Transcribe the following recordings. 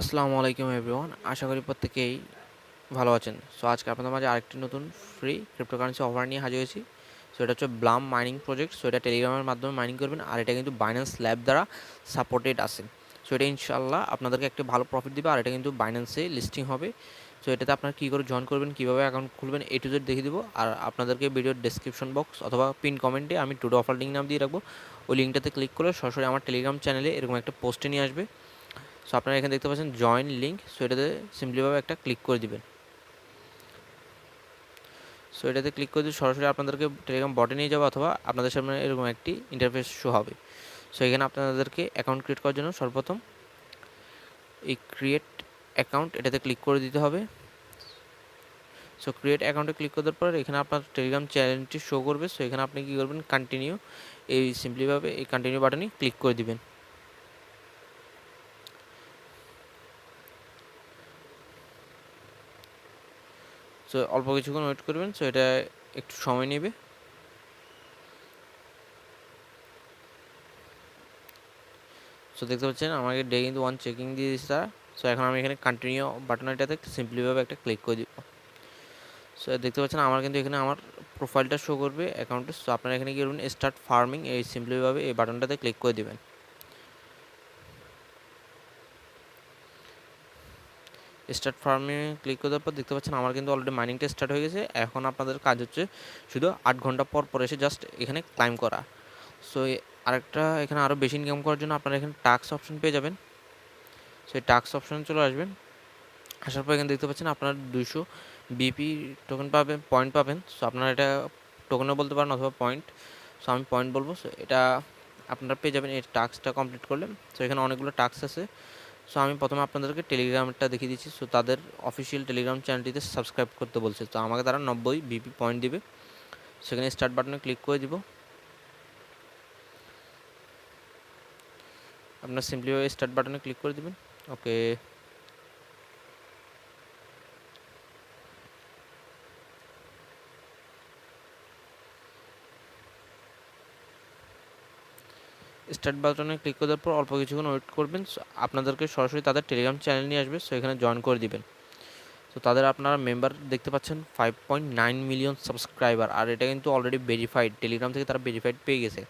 আসসালামু আলাইকুম এভরিওয়ান, আশা করি প্রত্যেকেই ভালো আছেন। সো আজকে আপনাদের মাঝে আরেকটি নতুন ফ্রি ক্রিপ্টোকারেন্সি অফার নিয়ে হাজির হয়েছি। সো এটা হচ্ছে ব্লাম মাইনিং প্রজেক্ট সো এটা টেলিগ্রামের মাধ্যমে মাইনিং করবেন, আর এটা কিন্তু বাইন্যান্স ল্যাব দ্বারা সাপোর্টেড আছে। সো এটা ইনশাল্লাহ আপনাদেরকে একটা ভালো প্রফিট দিবে, আর এটা কিন্তু বাইন্যান্সে লিস্টিং হবে। সো এটাতে আপনারা কী করে জয়েন করবেন, কীভাবে অ্যাকাউন্ট খুলবেন এ টু জেড দেখিয়ে দেবো, আর আপনাদেরকে ভিডিওর ডেসক্রিপশন বক্স অথবা পিন কমেন্টে আমি টুডো অফার লিঙ্ক নাম দিয়ে রাখব। ওই লিঙ্কটাতে ক্লিক করে সরাসরি আমার টেলিগ্রাম চ্যানেলে এরকম একটা পোস্টে নিয়ে আসবে। সো আপনারা এখানে দেখতে পাচ্ছেন জয়েন লিঙ্ক সো এটাতে সিম্পলিভাবে একটা ক্লিক করে দিবেন। সো এটাতে ক্লিক করে দিয়ে সরাসরি আপনাদেরকে টেলিগ্রাম বটে নিয়ে যাব অথবা আপনাদের সামনে এরকম একটি ইন্টারফেস শো হবে। সো এখানে আপনাদেরকে অ্যাকাউন্ট ক্রিয়েট করার জন্য সর্বপ্রথম এই ক্রিয়েট অ্যাকাউন্ট এটাতে ক্লিক করে দিতে হবে। সো ক্রিয়েট অ্যাকাউন্টে ক্লিক করার পর এখানে আপনার টেলিগ্রাম চ্যানেলটি শো করবে। সো এখানে আপনি কী করবেন? কন্টিনিউ এই সিম্পলিভাবে এই কন্টিনিউ বাটনে ক্লিক করে দিবেন। সো অল্প কিছুক্ষণ ওয়েট করবেন সো এটা একটু সময় নেবে। সো দেখতে পাচ্ছেন, আমাকে ডে কিন্তু ওয়ান চেকিং দিয়ে দিচ্ছে তারা। সো এখন আমি এখানে কন্টিনিউ বাটনটাতে সিম্পলিভাবে একটা ক্লিক করে দিব। সো দেখতে পাচ্ছেন, আমার কিন্তু এখানে আমার প্রোফাইলটা শো করবে অ্যাকাউন্টে সো আপনারা এখানে করবেন স্টার্ট ফার্মিং এই সিম্পলিভাবে এই বাটনটাতে ক্লিক করে দেবেন। স্টার্ট ফার্মে ক্লিক করার পর দেখতে পাচ্ছেন আমার কিন্তু অলরেডি মাইনিংটা স্টার্ট হয়ে গেছে। এখন আপনাদের কাজ হচ্ছে শুধু আট ঘণ্টা পর পর এসে জাস্ট এখানে ক্লাইম করা। সো আরেকটা এখানে আরও বেশি ইনকাম করার জন্য আপনারা এখানে টাক্স অপশন পেয়ে যাবেন। সেই টাক্স অপশনে চলে আসবেন। আসার পর এখানে দেখতে পাচ্ছেন আপনার দুশো বিপি টোকেন পাবেন পয়েন্ট পাবেন। সো আপনারা এটা টোকেনও বলতে পারেন অথবা পয়েন্ট সো আমি পয়েন্ট বলব। সো এটা আপনারা পেয়ে যাবেন, এই টাস্কটা কমপ্লিট করলে। সো এখানে অনেকগুলো টাস্ক আছে। সো আমি প্রথমে আপনাদেরকে টেলিগ্রামটা দেখিয়ে দিচ্ছি। সো তাদের অফিসিয়াল টেলিগ্রাম চ্যানেলটিতে সাবস্ক্রাইব করতে বলছে। তো আমাকে তারা নব্বই বিপি পয়েন্ট দিবে। সেখানে স্টার্ট বাটনে ক্লিক করে দিব। আপনার সিম্পলিভাবে স্টার্ট বাটনে ক্লিক করে দেবেন। ওকে স্টার্ট বাটনে ক্লিক করার পর অল্প কিছুক্ষণ ওয়েট করবেন। আপনাদেরকে সরাসরি তাদের টেলিগ্রাম চ্যানেল নিয়ে আসবে। সো এখানে জয়েন করে দিবেন। তো তাদের আপনারা মেম্বার দেখতে পাচ্ছেন five point nine million subscriber আর এটা কিন্তু অলরেডি ভেরিফাইড টেলিগ্রাম থেকে তারা ভেরিফাইড পেয়ে গেছে।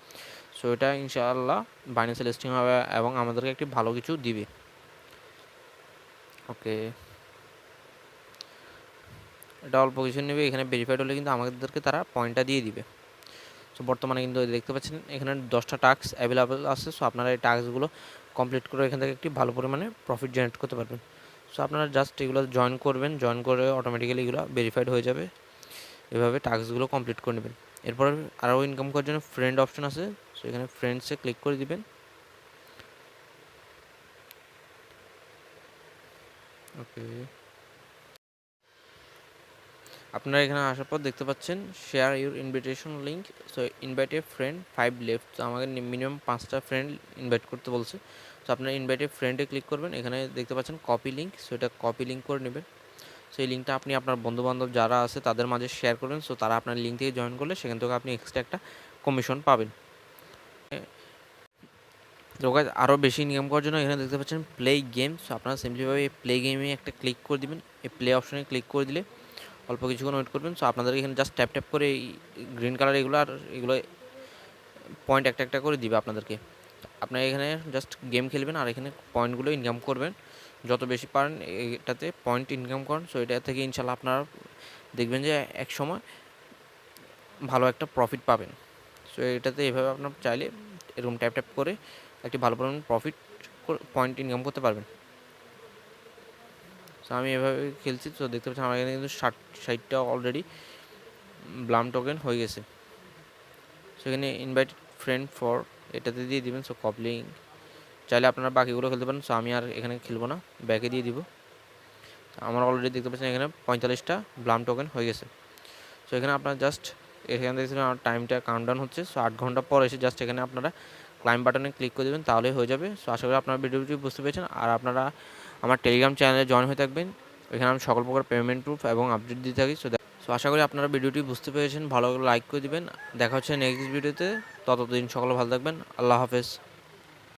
সো এটা ইনশাআল্লাহ বাইন্যান্সে লিস্টিং হবে এবং আমাদেরকে একটি ভালো কিছু দিবে। ওকে এটা অল্প কিছু নেবে। এখানে ভেরিফাইড হলে কিন্তু আমাদেরকে তারা পয়েন্টটা দিয়ে দিবে। সো বর্তমানে কিন্তু দেখতে পাচ্ছেন, এখানে দশটা টাস্ক অ্যাভেলেবেল আছে। সো আপনারা এই টাস্কগুলো কমপ্লিট করে এখান থেকে একটি ভালো পরিমাণে প্রফিট জেনারেট করতে পারবেন। সো আপনারা জাস্ট এগুলো জয়েন করবেন জয়েন করে অটোমেটিক্যালি এগুলো ভেরিফাইড হয়ে যাবে। এভাবে টাস্কগুলো কমপ্লিট করে নেবেন। এরপর আরও ইনকাম করার জন্য ফ্রেন্ড অপশন আছে। সো এখানে ফ্রেন্ডসে ক্লিক করে দিবেন। ওকে আপনারা এখানে আসার পর দেখতে পাচ্ছেন share your invitation link so invite a friend five left তো আমাকে মিনিমাম পাঁচটা ফ্রেন্ড ইনভাইট করতে বলছে। তো আপনারা ইনভাইট এ ফ্রেন্ডে ক্লিক করবেন, এখানে দেখতে পাচ্ছেন কপি লিঙ্ক সো এটা কপি লিঙ্ক করে নেবেন। সো এই লিঙ্কটা আপনি আপনার বন্ধুবান্ধব যারা আছে তাদের মাঝে শেয়ার করবেন সো তারা আপনার লিঙ্ক থেকে জয়েন করলে সেখান থেকে আপনি এক্সট্রা একটা কমিশন পাবেন। তো আরও বেশি ইনকাম করার জন্য এখানে দেখতে পাচ্ছেন প্লে গেম সো আপনারা সিম্পলিভাবে প্লে গেমে একটা ক্লিক করে দিবেন। এই প্লে অপশনে ক্লিক করে দিলে অল্প কিছুক্ষণ ওয়েট করবেন। সো আপনাদের এখানে জাস্ট ট্যাপ ট্যাপ করে এই গ্রিন কালার এগুলো আর এগুলো পয়েন্ট একটা একটা করে দিবে আপনাদেরকে। আপনারা এখানে জাস্ট গেম খেলবেন আর এখানে পয়েন্টগুলো ইনকাম করবেন। যত বেশি পারেন এটাতে পয়েন্ট ইনকাম করেন। সো এটা থেকে ইনশাল্লাহ আপনারা দেখবেন যে এক সময় ভালো একটা প্রফিট পাবেন। সো এটাতে এভাবে আপনার চাইলে এরকম ট্যাপ ট্যাপ করে একটি ভালো পরিমাণ প্রফিট পয়েন্ট ইনকাম করতে পারবেন। তো আমি এভাবে খেলছি, তো দেখতে পাচ্ছি আমার এখানে কিন্তু ষাট, ষাটটা অলরেডি ব্লাম টোকেন হয়ে গেছে। সেখানে ইনভাইট ফ্রেন্ড ফর এটাতে দিয়ে দিবেন সো কপলিং চাইলে আপনারা বাকিগুলো খেলতে পারেন সো আমি আর এখানে খেলব না, ব্যাকে দিয়ে দিব। আমার অলরেডি দেখতে পাচ্ছেন এখানে পঁয়তাল্লিশটা ব্লাম টোকেন হয়ে গেছে। সো এখানে আপনার জাস্ট এখানে দেখছিলেন আমার টাইমটা কাউন্টডাউন হচ্ছে সো আট ঘণ্টা পর এসে জাস্ট এখানে আপনারা ক্লাইম বাটনে ক্লিক করে দেবেন, তাহলেই হয়ে যাবে। সো আশা করি আপনারা ভিডিওটি বুঝতে পেরেছেন, আর আপনারা আমার টেলিগ্রাম চ্যানেলে জয়েন হয়ে থাকবেন। এখানে আমি সকল প্রকার পেমেন্ট প্রুফ এবং আপডেট দিয়ে থাকি। সো সো আশা করি আপনারা ভিডিওটি বুঝতে পেরেছেন। ভালো লাইক করে দিবেন। দেখা হচ্ছে নেক্সট ভিডিওতে ততদিন সকলে ভালো থাকবেন। আল্লাহ হাফেজ।